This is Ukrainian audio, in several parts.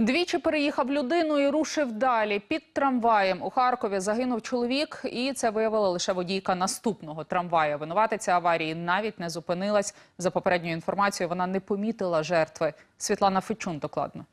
Двічі переїхав людину і рушив далі. Під трамваєм у Харкові загинув чоловік, і це виявила лише водійка наступного трамвая. Винуватиця аварії навіть не зупинилась. За попередньою інформацією, вона не помітила жертви. Світлана Фечун докладно.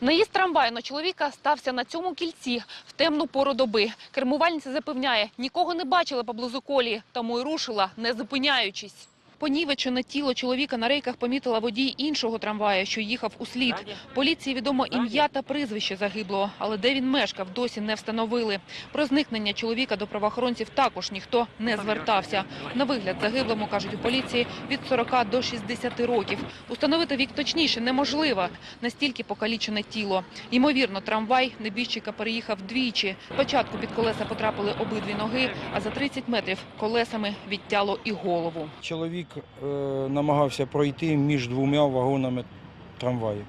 Наїзд трамваю на чоловіка стався на цьому кільці в темну пору доби. Кермувальниця запевняє, нікого не бачила поблизу колії, тому й рушила, не зупиняючись. Понівечене тіло чоловіка на рейках помітила водій іншого трамвая, що їхав у слід. Поліції відомо ім'я та прізвище загиблого, але де він мешкав, досі не встановили. Про зникнення чоловіка до правоохоронців також ніхто не звертався. На вигляд загиблому, кажуть у поліції, від 40 до 60 років. Установити вік точніше неможливо, настільки покалічене тіло. Ймовірно, трамвай небіжчика переїхав двічі. Спочатку під колеса потрапили обидві ноги, а за 30 метрів колесами відтяло і голову. Чоловік е, намагався пройти між двома вагонами трамваю.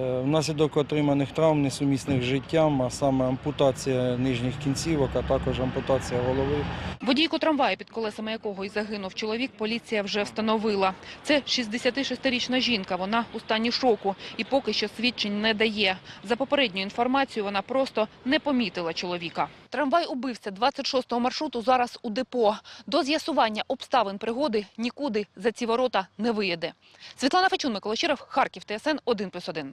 Е, внаслідок отриманих травм, несумісних життям, а саме ампутація нижніх кінцівок, а також ампутація голови. Водійку трамваю, під колесами якого й загинув чоловік, поліція вже встановила. Це 66-річна жінка, вона у стані шоку і поки що свідчень не дає. За попередньою інформацією, вона просто не помітила чоловіка. Трамвай убивця 26-го маршруту зараз у депо. До з'ясування обставин пригоди нікуди за ці ворота не виїде. Світлана Фечун, Микола Щиров, Харків, ТСН 1+,1.